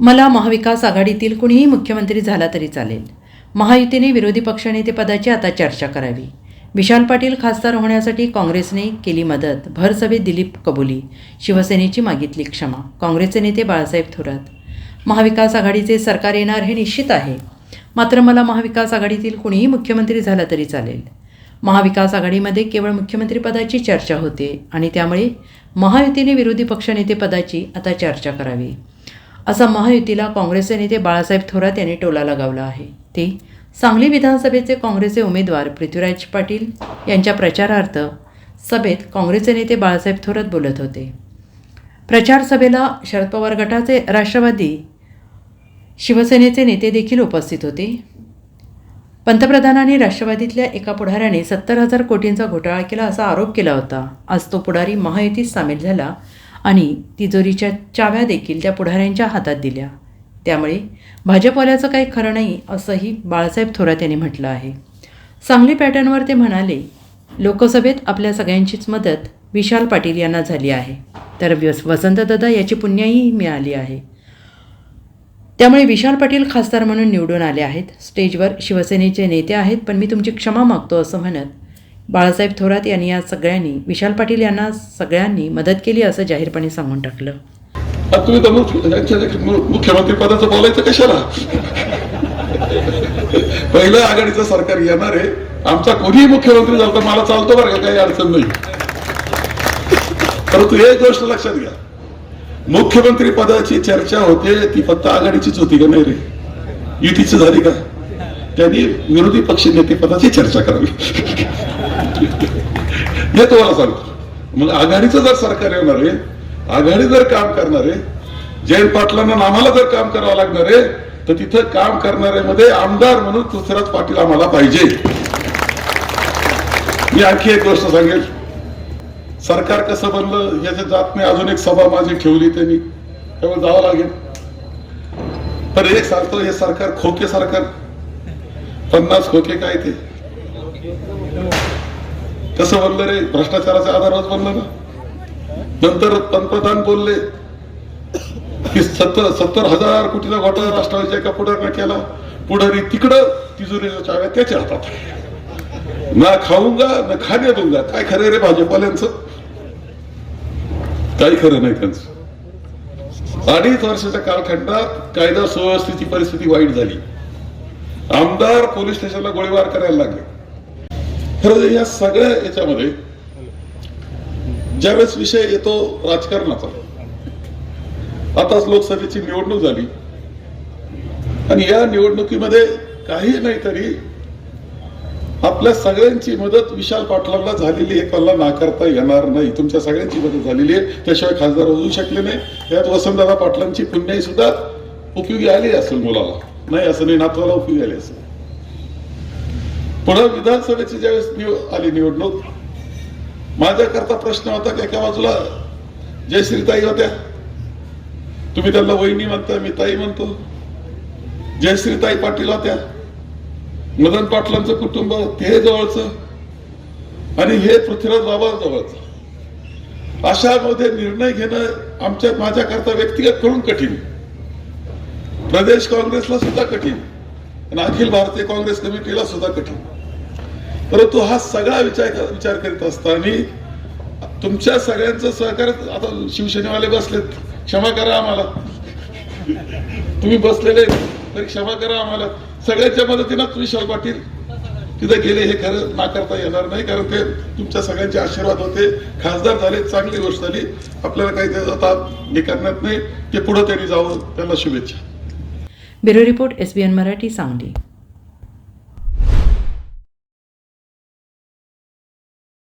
मला महाविकास आघाडीतील कुणीही मुख्यमंत्री झाला तरी चालेल. महायुतीने विरोधी पक्षनेतेपदाची आता चर्चा करावी. विशाल पाटील खासदार होण्यासाठी काँग्रेसने केली मदत भरसभेत दिलीप कबुली शिवसेनेची मागितली क्षमा काँग्रेसचे नेते बाळासाहेब थोरात. महाविकास आघाडीचे सरकार येणार हे निश्चित आहे. मात्र मला महाविकास आघाडीतील कुणीही मुख्यमंत्री झाला तरी चालेल. महाविकास आघाडीमध्ये केवळ मुख्यमंत्रीपदाची चर्चा होते आणि त्यामुळे महायुतीने विरोधी पक्षनेतेपदाची आता चर्चा करावी. असा महायुतीला काँग्रेसचे नेते बाळासाहेब थोरात यांनी टोला लगावला आहे. ते सांगली विधानसभेचे काँग्रेसचे उमेदवार पृथ्वीराज पाटील यांच्या प्रचारार्थ सभेत काँग्रेसचे नेते बाळासाहेब थोरात बोलत होते. प्रचार सभेला शरद पवार गटाचे राष्ट्रवादी शिवसेनेचे नेते देखील उपस्थित होते. पंतप्रधानांनी राष्ट्रवादीतल्या एका पुढाऱ्याने सत्तर हजार कोटींचा घोटाळा केला असा आरोप केला होता. आज तो पुढारी महायुतीत सामील झाला आणि तिजोरीच्या चाव्या देखील त्या पुढाऱ्यांच्या हातात दिल्या. त्यामुळे भाजपवाल्याचं काही खरं नाही असंही बाळासाहेब थोरात यांनी म्हटलं आहे. सांगली पॅटर्नवर ते म्हणाले लोकसभेत आपल्या सगळ्यांचीच मदत विशाल पाटील यांना झाली आहे. तर वस वसंतदादा याची पुण्याही मिळाली आहे. त्यामुळे विशाल पाटील खासदार म्हणून निवडून आले आहेत. स्टेजवर शिवसेनेचे नेते आहेत पण मी तुमची क्षमा मागतो असं म्हणत बाळासाहेब थोरात यांनी या सगळ्यांनी विशाल पाटील यांना सगळ्यांनी मदत केली असं जाहीरपणे सांगून टाकलं. आता तुम्ही मुख्यमंत्री पदाचं बोलायचं कशाला? पहिलं आघाडीचं सरकार येणार आहे. आमचा कोणीही मुख्यमंत्री झाला तर मला चालतो बरं का काही अडचण नाही. परंतु एक गोष्ट लक्षात घ्या. मुख्यमंत्री पदाची चर्चा होते ती फक्त आघाडीचीच होती का नाही रे? युतीची झाली का? त्यांनी विरोधी पक्ष नेते पदाची चर्चा करावी. हे तुम्हाला सांगतो. मग आघाडीचं जर सरकार येणार आहे आघाडी जर काम करणार आहे जयंत पाटलांना आम्हाला जर काम करावं लागणार आहे तर तिथं काम करणाऱ्यामध्ये आमदार म्हणून पृथ्वीराज पाटील आम्हाला पाहिजे. मी आणखी एक गोष्ट सांगेल. सरकार कसं बनलं याच्या जात नाही. अजून एक सभा माझी ठेवली त्यांनी. त्यामुळे जावं लागेल. पण एक सांगतो हे सरकार खोके सरकार. पन्नास खोके काय ते? कसं बनलं रे भ्रष्टाचाराच्या आधारावर बनलं ना. नंतर पंतप्रधान बोलले की सत्तर सत्तर हजार कोटीचा घोटाळा राष्ट्रवादीच्या एका पुढाऱ्यानं केला. पुढारी तिकडं तिजोरीच्या चाव्या त्याच्या हातात. ना खाऊंगा ना खाणे दूंगा काय खरं रे भाजपाल्यांचं काही खरं नाही त्यांचं. अडीच वर्षाच्या कालखंडात कायदा सुव्यवस्थेची परिस्थिती वाईट झाली. आमदार पोलीस स्टेशनला गोळीबार करायला लागले. खरं या सगळ्या याच्यामध्ये ज्यावेळेस विषय येतो राजकारणाचा आताच लोकसभेची निवडणूक झाली. आणि या निवडणुकीमध्ये काही नाही तरी आपल्या सगळ्यांची मदत विशाल पाटलांना झालेली आहे. नाकारता येणार नाही. तुमच्या सगळ्यांची मदत झालेली आहे. त्याशिवाय खासदार होऊ शकले नाही. यात वसंतदादा पाटलांची पुण्याई सुद्धा उपयोगी आली असेल मुलाला. नाही असं नाही नातवाला उपयोगी आली असेल. पुढं विधानसभेची ज्यावेळेस निव- आली निवडणूक माझ्याकरता प्रश्न होता की एका बाजूला जयश्रीताई होत्या. तुम्ही त्यांना वहिनी म्हणता मी ताई म्हणतो. जयश्रीताई पाटील होत्या. मदन पाटलांचं कुटुंब ते जवळचं. आणि हे पृथ्वीराज बाबा जवळचं. अशामध्ये निर्णय घेणं आमच्या माझ्याकरता व्यक्तिगत करून कठीण. प्रदेश काँग्रेसला सुद्धा कठीण. आणि अखिल भारतीय काँग्रेस कमिटीला सुद्धा कठीण. परंतु हा सगळा विचार विचार करीत असताना तुमच्या सगळ्यांचं सहकार्य आता शिवसेनेवाले बसलेत. क्षमा करा आम्हाला. तुम्ही बसलेले तरी क्षमा करा आम्हाला. सगळ्यांच्या मदतीनं विशाल पाटील तिथे गेले हे खरं नाकारता येणार नाही कारण ते तुमच्या सगळ्यांचे आशीर्वाद होते. खासदार झाले चांगली गोष्ट झाली. आपल्याला काही आता हे करण्यात नाही. ते पुढे तरी जावं. त्यांना शुभेच्छा. Bureau report S B N Marathi Sangli.